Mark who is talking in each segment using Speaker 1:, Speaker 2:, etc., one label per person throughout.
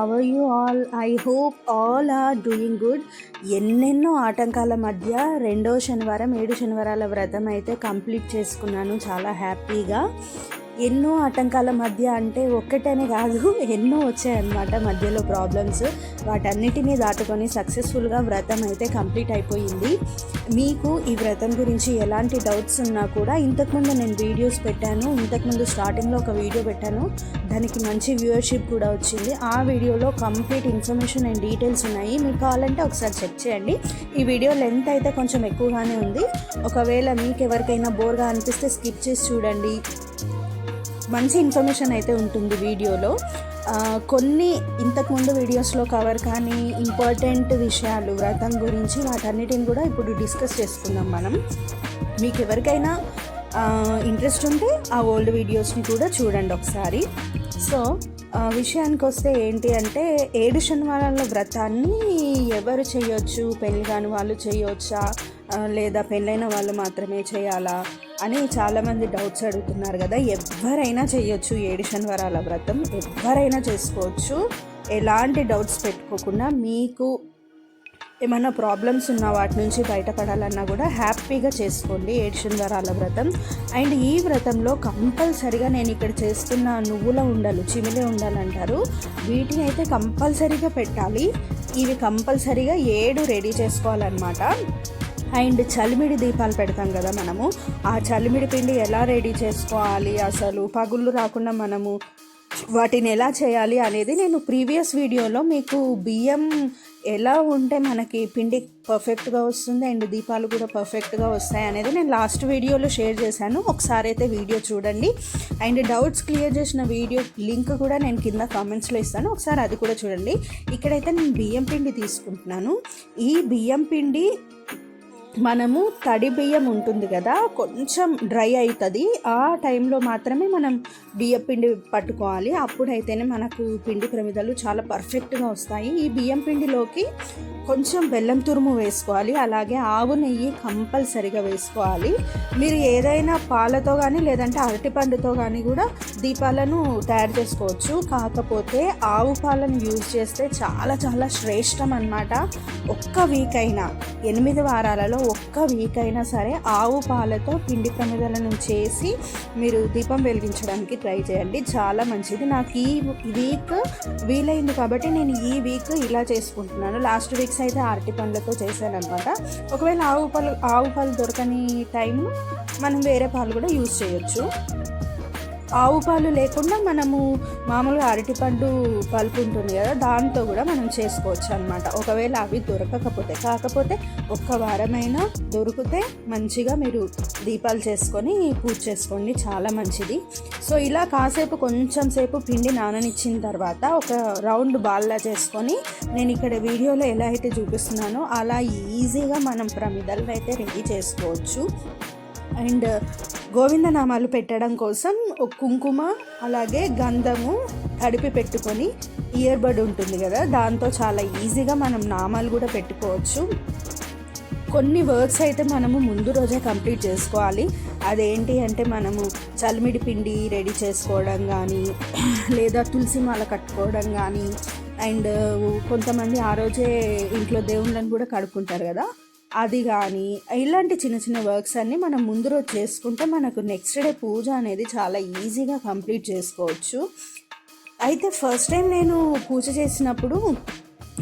Speaker 1: Hello how are you all I hope all are doing good ఎన్నెన్నో ఆటంకాల మధ్య రెండో శనివారం ఏడు శనివారాల వ్రతం అయితే కంప్లీట్ చేసుకున్నాను. చాలా హ్యాపీగా ఎన్నో ఆటంకాల మధ్య అంటే ఒక్కటనే కాదు ఎన్నో వచ్చాయన్నమాట మధ్యలో ప్రాబ్లమ్స్ వాటన్నిటినీ దాటుకొని సక్సెస్ఫుల్గా వ్రతం అయితే కంప్లీట్ అయిపోయింది. మీకు ఈ వ్రతం గురించి ఎలాంటి డౌట్స్ ఉన్నా కూడా ఇంతకుముందు నేను వీడియోస్ పెట్టాను. ఇంతకుముందు స్టార్టింగ్లో ఒక వీడియో పెట్టాను. దానికి మంచి వ్యూవర్షిప్ కూడా వచ్చింది. ఆ వీడియోలో కంప్లీట్ ఇన్ఫర్మేషన్ అండ్ డీటెయిల్స్ ఉన్నాయి. మీకు కావాలంటే ఒకసారి చెక్ చేయండి. ఈ వీడియో లెంత్ అయితే కొంచెం ఎక్కువగానే ఉంది. ఒకవేళ మీకు ఎవరికైనా బోర్గా అనిపిస్తే స్కిప్ చేసి చూడండి. మంచి ఇన్ఫర్మేషన్ అయితే ఉంటుంది వీడియోలో. కొన్ని ఇంతకుముందు వీడియోస్లో కవర్ కానీ ఇంపార్టెంట్ విషయాలు వ్రతం గురించి వాటన్నిటిని కూడా ఇప్పుడు డిస్కస్ చేసుకుందాం మనం. మీకు ఎవరికైనా ఇంట్రెస్ట్ ఉంటే ఆ ఓల్డ్ వీడియోస్ని కూడా చూడండి ఒకసారి. సో విషయానికి వస్తే ఏంటి అంటే ఏడు శనివారాల వ్రతాన్ని ఎవరు చేయొచ్చు? పెళ్ళి కాని వాళ్ళు చేయొచ్చా? లేదా పెళ్ళైన వాళ్ళు మాత్రమే చేయాలా? అని చాలామంది డౌట్స్ అడుగుతున్నారు కదా. ఎవరైనా చేయొచ్చు ఏడు శనివారాల వ్రతం. ఎవరైనా చేసుకోవచ్చు. ఎలాంటి డౌట్స్ పెట్టుకోకుండా మీకు ఏమైనా ప్రాబ్లమ్స్ ఉన్న వాటి నుంచి బయటపడాలన్నా కూడా హ్యాపీగా చేసుకోండి ఏడు శనివారాల వ్రతం. అండ్ ఈ వ్రతంలో కంపల్సరిగా నేను ఇక్కడ చేస్తున్న నువ్వుల ఉండలు చిమిలే ఉండాలంటారు వీటిని అయితే కంపల్సరీగా పెట్టాలి. ఇవి కంపల్సరీగా ఏడు రెడీ చేసుకోవాలన్నమాట. అండ్ చలిమిడి దీపాలు పెడతాం కదా మనము. ఆ చలిమిడి పిండి ఎలా రెడీ చేసుకోవాలి అసలు? పగుళ్ళు రాకుండా మనము వాటిని ఎలా చేయాలి అనేది నేను ప్రీవియస్ వీడియోలో మీకు బియ్యం ఎలా ఉంటే మనకి పిండి పర్ఫెక్ట్గా వస్తుంది అండ్ దీపాలు కూడా పర్ఫెక్ట్గా వస్తాయి అనేది నేను లాస్ట్ వీడియోలో షేర్ చేశాను. ఒకసారి అయితే వీడియో చూడండి. అండ్ డౌట్స్ క్లియర్ చేసిన వీడియో లింక్ కూడా నేను కింద కామెంట్స్లో ఇస్తాను. ఒకసారి అది కూడా చూడండి. ఇక్కడైతే నేను బియ్యం పిండి తీసుకుంటున్నాను. ఈ బియ్యం పిండి మనము తడి బియ్యం ఉంటుంది కదా కొంచెం డ్రై అవుతుంది. ఆ టైంలో మాత్రమే మనం బియ్యం పిండి పట్టుకోవాలి. అప్పుడైతేనే మనకు పిండి ప్రమిదలు చాలా పర్ఫెక్ట్గా వస్తాయి. ఈ బియ్యం పిండిలోకి కొంచెం బెల్లం తురుము వేసుకోవాలి. అలాగే ఆవు నెయ్యి కంపల్సరిగా వేసుకోవాలి. మీరు ఏదైనా పాలతో కానీ లేదంటే అరటిపండుతో కానీ కూడా దీపాలను తయారు చేసుకోవచ్చు. కాకపోతే ఆవు పాలను యూజ్ చేస్తే చాలా చాలా శ్రేష్టం అన్నమాట. ఒక్క వీక్ అయినా ఎనిమిది వారాలలో ఒక్క వీక్ అయినా సరే ఆవు పాలతో పిండి ప్రమిదలను చేసి మీరు దీపం వెలిగించడానికి ట్రై చేయండి. చాలా మంచిది. నాకు ఈ వీక్ వీలైంది కాబట్టి నేను ఈ వీక్ ఇలా చేసుకుంటున్నాను. లాస్ట్ వీక్స్ అయితే అరటి పండ్లతో చేశాను అనమాట ఒకవేళ ఆవు పాలు ఆవు పాలు దొరకని టైం మనం వేరే పాలు కూడా యూజ్ చేయొచ్చు. ఆవు పాలు లేకుండా మనము మామూలుగా అరటిపండు పలుపు ఉంటుంది కదా దాంతో కూడా మనం చేసుకోవచ్చు అనమాట ఒకవేళ అవి దొరకకపోతే కాకపోతే ఒక్క వారమైనా దొరికితే మంచిగా మీరు దీపాలు చేసుకొని పూజ చేసుకోండి చాలా మంచిది. సో ఇలా కాసేపు కొంచెం సేపు పిండి నాననిచ్చిన తర్వాత ఒక రౌండ్ బాల్లా చేసుకొని నేను ఇక్కడ వీడియోలో ఎలా అయితే చూపిస్తున్నానో అలా ఈజీగా మనం ప్రమిదలను అయితే రెడీ చేసుకోవచ్చు. అండ్ గోవిందనామాలు పెట్టడం కోసం ఒక కుంకుమ అలాగే గంధము తడిపి పెట్టుకొని ఇయర్బడ్ ఉంటుంది కదా దాంతో చాలా ఈజీగా మనం నామాలు కూడా పెట్టుకోవచ్చు. కొన్ని వర్క్స్ అయితే మనము ముందు రోజే కంప్లీట్ చేసుకోవాలి. అదేంటి అంటే మనము చలిమిడి పిండి రెడీ చేసుకోవడం కానీ లేదా తులసి మాల కట్టుకోవడం కానీ అండ్ కొంతమంది ఆ రోజే ఇంట్లో దేవుళ్ళని కూడా కడుక్కుంటారు కదా అది కానీ ఇలాంటి చిన్న చిన్న వర్క్స్ అన్నీ మనం ముందు రోజు చేసుకుంటే మనకు నెక్స్ట్ డే పూజ అనేది చాలా ఈజీగా కంప్లీట్ చేసుకోవచ్చు. అయితే ఫస్ట్ టైం నేను పూజ చేసినప్పుడు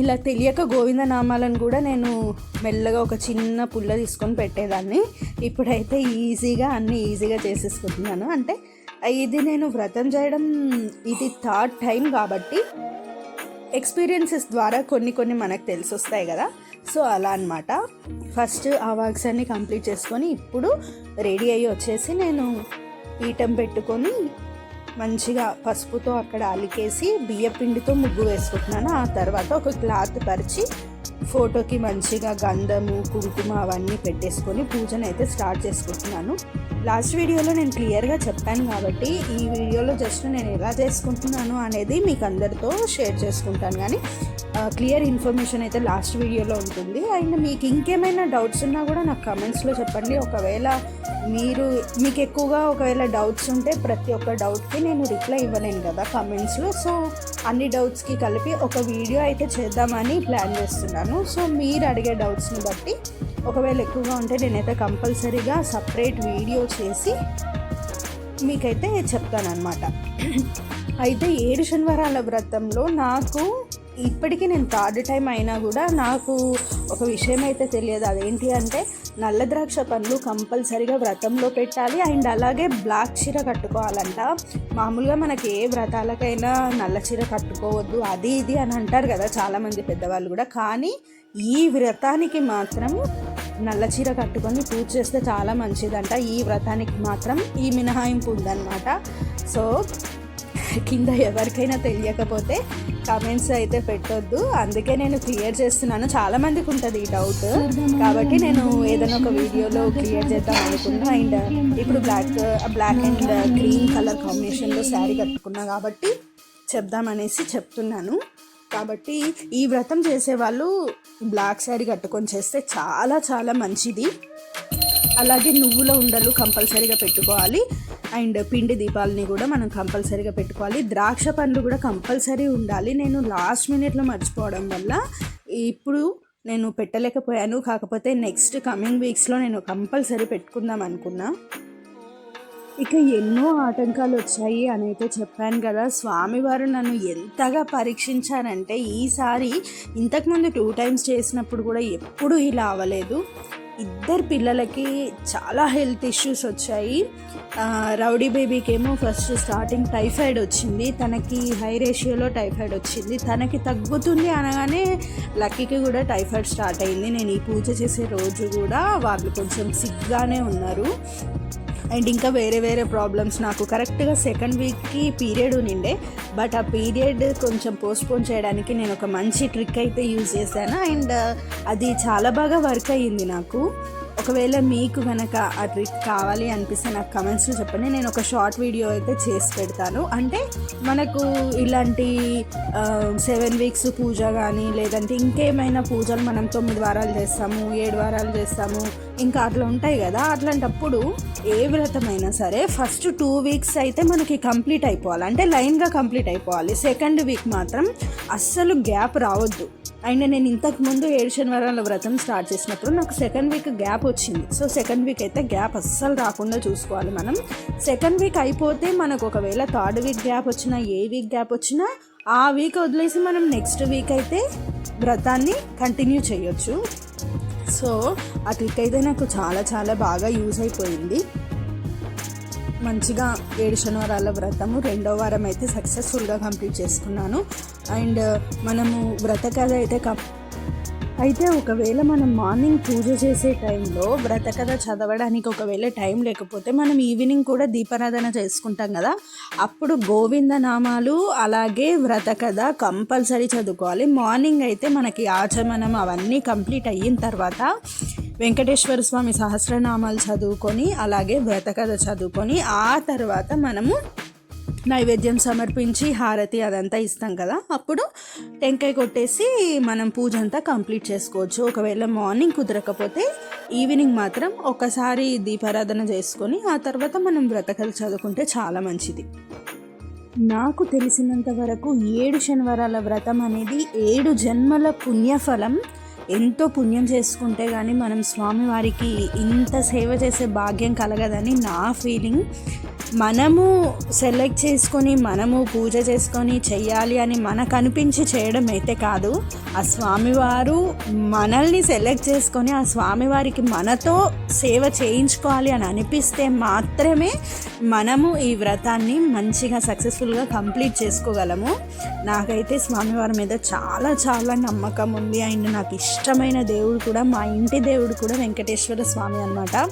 Speaker 1: ఇలా తెలియక గోవింద నామాలను కూడా నేను మెల్లగా ఒక చిన్న పుల్ల తీసుకొని పెట్టేదాన్ని. ఇప్పుడైతే ఈజీగా అన్నీ ఈజీగా చేసేసుకుంటున్నాను. అంటే ఇది నేను వ్రతం చేయడం ఇది థర్డ్ టైం కాబట్టి ఎక్స్పీరియన్సెస్ ద్వారా కొన్ని కొన్ని మనకు తెలిసి వస్తాయి కదా. సో అలా అనమాట ఫస్ట్ ఆ వర్క్స్ అన్ని కంప్లీట్ చేసుకొని ఇప్పుడు రెడీ అయ్యి వచ్చేసి నేను పీఠం పెట్టుకొని మంచిగా పసుపుతో అక్కడ అలికేసి బియ్య పిండితో ముగ్గు వేసుకుంటున్నాను. ఆ తర్వాత ఒక క్లాత్ పరిచి ఫోటోకి మంచిగా గంధము కుంకుమ అవన్నీ పెట్టేసుకొని పూజను అయితే స్టార్ట్ చేసుకుంటున్నాను. లాస్ట్ వీడియోలో నేను క్లియర్గా చెప్పాను కాబట్టి ఈ వీడియోలో జస్ట్ నేను ఎలా చేసుకుంటున్నాను అనేది మీకు అందరితో షేర్ చేసుకుంటాను కానీ క్లియర్ ఇన్ఫర్మేషన్ అయితే లాస్ట్ వీడియోలో ఉంటుంది. అండ్ మీకు ఇంకేమైనా డౌట్స్ ఉన్నా కూడా నాకు కమెంట్స్లో చెప్పండి. ఒకవేళ మీరు మీకు ఎక్కువగా ఒకవేళ డౌట్స్ ఉంటే ప్రతి ఒక్క డౌట్కి నేను రిప్లై ఇవ్వలేను కదా కమెంట్స్లో. సో అన్ని డౌట్స్కి కలిపి ఒక వీడియో అయితే చేద్దామని ప్లాన్ చేస్తున్నాను. సో మీరు అడిగే డౌట్స్ని బట్టి ఒకవేళ ఎక్కువగా ఉంటే నేనైతే కంపల్సరీగా సపరేట్ వీడియో చేసి మీకైతే చెప్తానమాట అయితే ఏడు శనివారాల వ్రతంలో నాకు ఇప్పటికీ నేను థర్డ్ టైం అయినా కూడా నాకు ఒక విషయం అయితే తెలియదు. అదేంటి అంటే నల్ల ద్రాక్ష పండ్లు కంపల్సరిగా వ్రతంలో పెట్టాలి. అండ్ అలాగే బ్లాక్ చీర కట్టుకోవాలంట. మామూలుగా మనకి ఏ వ్రతాలకైనా నల్ల చీర కట్టుకోవద్దు అది ఇది అని అంటారు కదా చాలామంది పెద్దవాళ్ళు కూడా. కానీ ఈ వ్రతానికి మాత్రం నల్ల చీర కట్టుకొని పూజ చేస్తే చాలా మంచిదంట. ఈ వ్రతానికి మాత్రం ఈ మినహాయింపు ఉందన్నమాట. సో కింద ఎవరికైనా తెలియకపోతే కామెంట్స్ అయితే పెట్టొద్దు. అందుకే నేను క్లియర్ చేస్తున్నాను. చాలా మందికి ఉంటుంది ఈ డౌట్ కాబట్టి నేను ఏదైనా ఒక వీడియోలో క్లియర్ చేద్దాం అనుకున్నా అండ్ ఇప్పుడు black black and green colour కాంబినేషన్లో శారీ కట్టుకున్నా కాబట్టి చెప్దామనేసి చెప్తున్నాను. కాబట్టి ఈ వ్రతం చేసేవాళ్ళు బ్లాక్ శారీ కట్టుకొని చేస్తే చాలా చాలా మంచిది. అలాగే నువ్వుల ఉండలు కంపల్సరీగా పెట్టుకోవాలి. అండ్ పిండి దీపాలని కూడా మనం కంపల్సరీగా పెట్టుకోవాలి. ద్రాక్ష పండ్లు కూడా కంపల్సరీ ఉండాలి. నేను లాస్ట్ మినిట్లో మర్చిపోవడం వల్ల ఇప్పుడు నేను పెట్టలేకపోయాను. కాకపోతే నెక్స్ట్ కమింగ్ వీక్స్లో నేను కంపల్సరీ పెట్టుకుందాం అనుకున్నా. ఇక ఎన్నో ఆటంకాలు వచ్చాయి అని అయితే చెప్పాను కదా. స్వామివారు నన్ను ఎంతగా పరీక్షించారంటే ఈసారి ఇంతకుముందు టూ టైమ్స్ చేసినప్పుడు కూడా ఎప్పుడు ఇలా అవ్వలేదు. ఇద్దరు పిల్లలకి చాలా హెల్త్ ఇష్యూస్ వచ్చాయి. రౌడీ బేబీకి ఏమో ఫస్ట్ స్టార్టింగ్ టైఫాయిడ్ వచ్చింది. తనకి హై రేషియోలో టైఫాయిడ్ వచ్చింది. తనకి తగ్గుతుంది అనగానే లక్కీకి కూడా టైఫాయిడ్ స్టార్ట్ అయింది. నేను ఈ పూజ చేసే రోజు కూడా వాళ్ళు కొంచెం సిగ్గానే ఉన్నారు. అండ్ ఇంకా వేరే వేరే ప్రాబ్లమ్స్ నాకు కరెక్ట్గా సెకండ్ వీక్కి పీరియడ్ నిండే బట్ ఆ పీరియడ్ కొంచెం పోస్ట్పోన్ చేయడానికి నేను ఒక మంచి ట్రిక్ అయితే యూజ్ చేశాను. అండ్ అది చాలా బాగా వర్క్ అయ్యింది నాకు. ఒకవేళ మీకు కనుక ఆ ట్రిక్ కావాలి అనిపిస్తే నాకు కమెంట్స్లో చెప్పండి. నేను ఒక షార్ట్ వీడియో అయితే చేసి పెడతాను. అంటే మనకు ఇలాంటి సెవెన్ వీక్స్ పూజ కానీ లేదంటే ఇంకేమైనా పూజలు మనం తొమ్మిది వారాలు చేస్తాము ఏడు వారాలు చేస్తాము ఇంకా అట్లా ఉంటాయి కదా. అట్లాంటప్పుడు ఏ వ్రతమైనా సరే ఫస్ట్ టూ వీక్స్ అయితే మనకి కంప్లీట్ అయిపోవాలి. అంటే లైన్గా కంప్లీట్ అయిపోవాలి. సెకండ్ వీక్ మాత్రం అస్సలు గ్యాప్ రావద్దు. అండ్ నేను ఇంతకు ముందు ఏడు శనివారాల వ్రతం స్టార్ట్ చేసినప్పుడు నాకు సెకండ్ వీక్ గ్యాప్ వచ్చింది. సో సెకండ్ వీక్ అయితే గ్యాప్ అస్సలు రాకుండా చూసుకోవాలి మనం. సెకండ్ వీక్ అయిపోతే మనకు ఒకవేళ థర్డ్ వీక్ గ్యాప్ వచ్చినా ఏ వీక్ గ్యాప్ వచ్చినా ఆ వీక్ వదిలేసి మనం నెక్స్ట్ వీక్ అయితే వ్రతాన్ని కంటిన్యూ చేయొచ్చు. సో ఆ ట్రిక్ అయితే నాకు చాలా చాలా బాగా యూజ్ అయిపోయింది. మంచిగా ఏడు శనివారాల వ్రతము రెండో వారం అయితే సక్సెస్ఫుల్గా కంప్లీట్ చేసుకున్నాను. అండ్ uh, మనము వ్రత కథ అయితే కప్ అయితే ఒకవేళ మనం మార్నింగ్ పూజ చేసే టైంలో వ్రత కథ చదవడానికి ఒకవేళ టైం లేకపోతే మనం ఈవినింగ్ కూడా దీపారాధన చేసుకుంటాం కదా. అప్పుడు గోవింద నామాలు అలాగే వ్రత కథ కంపల్సరీ చదువుకోవాలి. మార్నింగ్ అయితే మనకి ఆచమనం అవన్నీ కంప్లీట్ అయిన తర్వాత వెంకటేశ్వర స్వామి సహస్రనామాలు చదువుకొని అలాగే వ్రత కథ చదువుకొని ఆ తర్వాత మనము నైవేద్యం సమర్పించి హారతి అదంతా ఇస్తాం కదా. అప్పుడు టెంకాయ కొట్టేసి మనం పూజ అంతా కంప్లీట్ చేసుకోవచ్చు. ఒకవేళ మార్నింగ్ కుదరకపోతే ఈవినింగ్ మాత్రం ఒకసారి దీపారాధన చేసుకొని ఆ తర్వాత మనం వ్రతకలు చదువుకుంటే చాలా మంచిది. నాకు తెలిసినంత వరకు ఏడు శనివారాల వ్రతం అనేది ఏడు జన్మల పుణ్యఫలం. ఎంతో పుణ్యం చేసుకుంటే కానీ మనం స్వామివారికి ఇంత సేవ చేసే భాగ్యం కలగదని నా ఫీలింగ్. మనము సెలెక్ట్ చేసుకొని మనము పూజ చేసుకొని చెయ్యాలి అని మనకు అనిపించి చేయడం అయితే కాదు. ఆ స్వామివారు మనల్ని సెలెక్ట్ చేసుకొని ఆ స్వామివారికి మనతో సేవ చేయించుకోవాలి అని అనిపిస్తే మాత్రమే మనము ఈ వ్రతాన్ని మంచిగా సక్సెస్ఫుల్గా కంప్లీట్ చేసుకోగలము. నాకైతే స్వామివారి మీద చాలా చాలా నమ్మకం ఉంది. అండ్ నాకు ఇష్టమైన దేవుడు కూడా మా ఇంటి దేవుడు కూడా వెంకటేశ్వర స్వామి అనమాట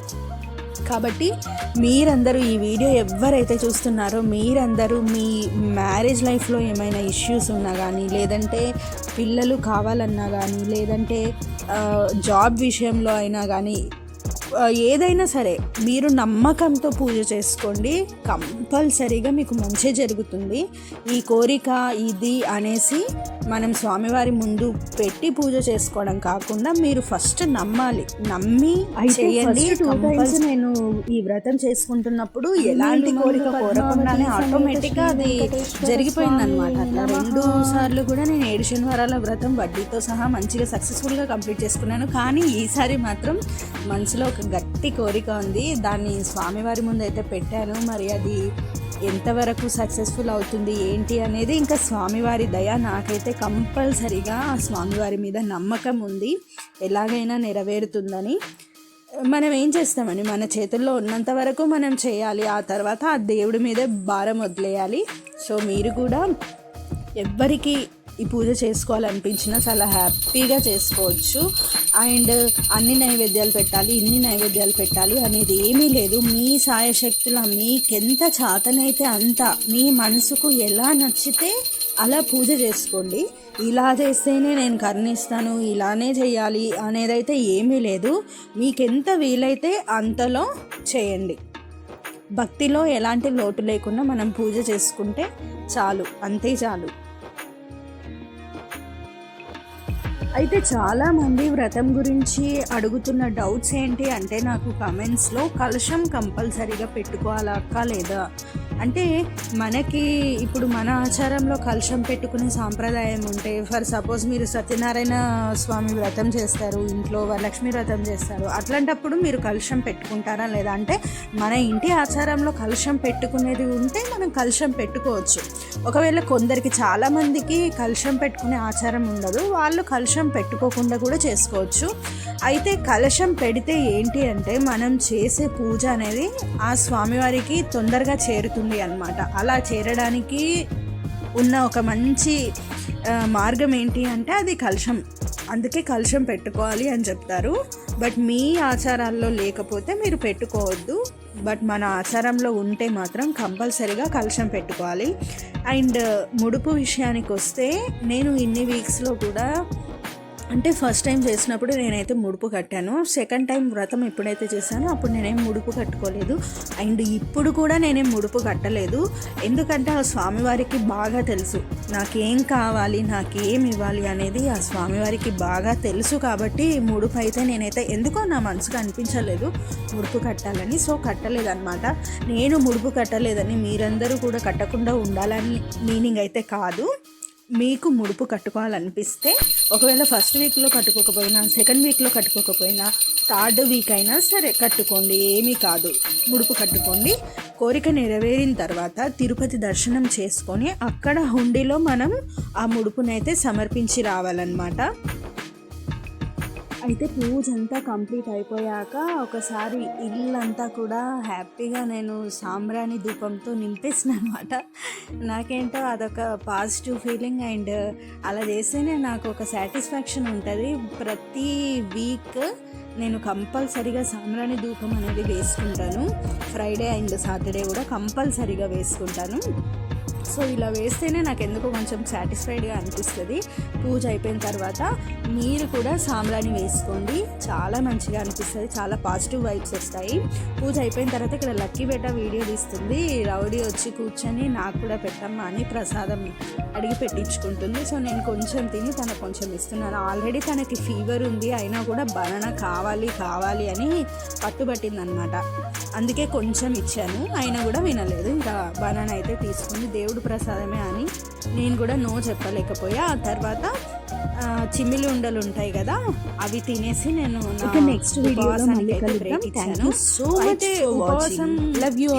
Speaker 1: కాబట్టి మీరందరూ ఈ వీడియో ఎవరైతే చూస్తున్నారో మీరందరూ మీ మ్యారేజ్ లైఫ్లో ఏమైనా ఇష్యూస్ ఉన్నా కానీ లేదంటే పిల్లలు కావాలన్నా కానీ లేదంటే జాబ్ విషయంలో అయినా కానీ ఏదైనా సరే మీరు నమ్మకంతో పూజ చేసుకోండి. కంపల్సరీగా మీకు మంచి జరుగుతుంది. ఈ కోరిక ఇది అనేసి మనం స్వామివారి ముందు పెట్టి పూజ చేసుకోవడం కాకుండా మీరు ఫస్ట్ నమ్మాలి. నమ్మి చేయండి. నేను ఈ వ్రతం చేసుకుంటున్నప్పుడు ఎలాంటి కోరిక కోరకుండానే ఆటోమేటిక్గా అది జరిగిపోయింది అనమాట అట్లా రెండు సార్లు కూడా నేను ఏడు శనివారాల వ్రతం వడ్డీతో సహా మంచిగా సక్సెస్ఫుల్గా కంప్లీట్ చేసుకున్నాను. కానీ ఈసారి మాత్రం మనసులో ఒక గట్టి కోరిక ఉంది. దాన్ని స్వామివారి ముందు అయితే పెట్టాను. మరి అది ఎంతవరకు సక్సెస్ఫుల్ అవుతుంది ఏంటి అనేది ఇంకా స్వామివారి దయ నాకైతే కంపల్సరీగా ఆ స్వామివారి మీద నమ్మకం ఉంది. ఎలాగైనా నెరవేరుతుందని. మనం ఏం చేస్తామని మన చేతుల్లో ఉన్నంత వరకు మనం చేయాలి. ఆ తర్వాత ఆ దేవుడి మీదే భారం వదిలేయాలి. సో మీరు కూడా ఎవ్వరికీ ఈ పూజ చేసుకోవాలనిపించినా చాలా హ్యాపీగా చేసుకోవచ్చు. అండ్ అన్ని నైవేద్యాలు పెట్టాలి ఇన్ని నైవేద్యాలు పెట్టాలి అనేది ఏమీ లేదు. మీ సాయశక్తుల మీకెంత చాతనైతే అంత మీ మనసుకు ఎలా నచ్చితే అలా పూజ చేసుకోండి. ఇలా చేస్తేనే నేను కరుణిస్తాను ఇలానే చేయాలి అనేదైతే ఏమీ లేదు. మీకెంత వీలైతే అంతలో చేయండి. భక్తిలో ఎలాంటి లోటు లేకుండా మనం పూజ చేసుకుంటే చాలు అంతే చాలు. అయితే చాలా మంది వ్రతం గురించి అడుగుతున్న డౌట్స్ ఏంటి అంటే నాకు కమెంట్స్లో కలశం కంపల్సరీగా పెట్టుకోవాలా అక్క లేదా? అంటే మనకి ఇప్పుడు మన ఆచారంలో కలుషం పెట్టుకునే సాంప్రదాయం ఉంటే ఫర్ సపోజ్ మీరు సత్యనారాయణ స్వామి వ్రతం చేస్తారు ఇంట్లో వరలక్ష్మి వ్రతం చేస్తారు అట్లాంటప్పుడు మీరు కలుషం పెట్టుకుంటారా లేదా? అంటే మన ఇంటి ఆచారంలో కలుషం పెట్టుకునేది ఉంటే మనం కలుషం పెట్టుకోవచ్చు. ఒకవేళ కొందరికి చాలామందికి కలుషం పెట్టుకునే ఆచారం ఉండదు వాళ్ళు కలుషం పెట్టుకోకుండా కూడా చేసుకోవచ్చు. అయితే కలశం పెడితే ఏంటి అంటే మనం చేసే పూజ అనేది ఆ స్వామివారికి తొందరగా చేరుతుంది అన్నమాట. అలా చేరడానికి ఉన్న ఒక మంచి మార్గం ఏంటి అంటే అది కలశం. అందుకే కలశం పెట్టుకోవాలి అని చెప్తారు. బట్ మీ ఆచారాల్లో లేకపోతే మీరు పెట్టుకోవద్దు. బట్ మన ఆచారంలో ఉంటే మాత్రం కంపల్సరీగా కలశం పెట్టుకోవాలి. అండ్ ముడుపు విషయానికి వస్తే నేను ఇన్ని వీక్స్లో కూడా అంటే ఫస్ట్ టైం చేసినప్పుడు నేనైతే ముడుపు కట్టాను. సెకండ్ టైం వ్రతం ఎప్పుడైతే చేశానో అప్పుడు నేనేం ముడుపు కట్టుకోలేదు. అండ్ ఇప్పుడు కూడా నేనేం ముడుపు కట్టలేదు. ఎందుకంటే ఆ స్వామివారికి బాగా తెలుసు. నాకేం కావాలి నాకేం ఇవ్వాలి అనేది ఆ స్వామివారికి బాగా తెలుసు కాబట్టి ముడుపు అయితే నేనైతే ఎందుకో నా మనసుకు అనిపించలేదు. ముడుపు కట్టాలని. సో కట్టలేదన్నమాట. నేను ముడుపు కట్టలేదని మీరందరూ కూడా కట్టకుండా ఉండాలని మీనింగ్ అయితే కాదు. మీకు ముడుపు కట్టుకోవాలనిపిస్తే ఒకవేళ ఫస్ట్ వీక్లో కట్టుకోకపోయినా సెకండ్ వీక్లో కట్టుకోకపోయినా థర్డ్ వీక్ అయినా సరే కట్టుకోండి. ఏమీ కాదు. ముడుపు కట్టుకోండి. కోరిక నెరవేరిన తర్వాత తిరుపతి దర్శనం చేసుకొని అక్కడ హుండీలో మనం ఆ ముడుపునైతే సమర్పించి రావాలన్నమాట. అయితే పూజ అంతా కంప్లీట్ అయిపోయాక ఒకసారి ఇల్లంతా కూడా హ్యాపీగా నేను సాంబ్రాణి ధూపంతో నింపేసిన అనమాట నాకేంటో అదొక పాజిటివ్ ఫీలింగ్ అండ్ అలా చేస్తేనే నాకు ఒక సాటిస్ఫాక్షన్ ఉంటుంది. ప్రతి వీక్ నేను కంపల్సరీగా సాంబ్రాణి ధూపం అనేది వేసుకుంటాను. ఫ్రైడే అండ్ సాటర్డే కూడా కంపల్సరీగా వేసుకుంటాను. సో ఇలా వేస్తేనే నాకు ఎందుకో కొంచెం సాటిస్ఫైడ్గా అనిపిస్తుంది. పూజ అయిపోయిన తర్వాత మీరు కూడా సాంబ్రాణి వేసుకోండి. చాలా మంచిగా అనిపిస్తుంది. చాలా పాజిటివ్ వైబ్స్ వస్తాయి. పూజ అయిపోయిన తర్వాత ఇక్కడ లక్కీ బెట్ట వీడియో తీస్తుంది. రౌడీ వచ్చి కూర్చొని నాకు కూడా పెట్టమ్మా అని ప్రసాదం అడిగి పెట్టించుకుంటుంది. సో నేను కొంచెం తిని తనకు కొంచెం ఇస్తున్నాను. ఆల్రెడీ తనకి ఫీవర్ ఉంది. అయినా కూడా బనానా కావాలి కావాలి అని పట్టుబట్టింది అనమాట అందుకే కొంచెం ఇచ్చాను. అయినా కూడా వినలేదు. ఇంకా బనానా అయితే తీసుకుంది. దేవుడు ప్రసాదమే అని నేను కూడా నో చెప్పలేకపోయా. ఆ తర్వాత చిమ్మిలి ఉండలు ఉంటాయి కదా అవి తినేసి నేను
Speaker 2: నెక్స్ట్ వీడియోలో మళ్ళీ కలుద్దాం. థ్యాంక్ యూ సో మచ్
Speaker 1: అయితే ఉపవాసం
Speaker 2: వాచింగ్ లవ్ యూ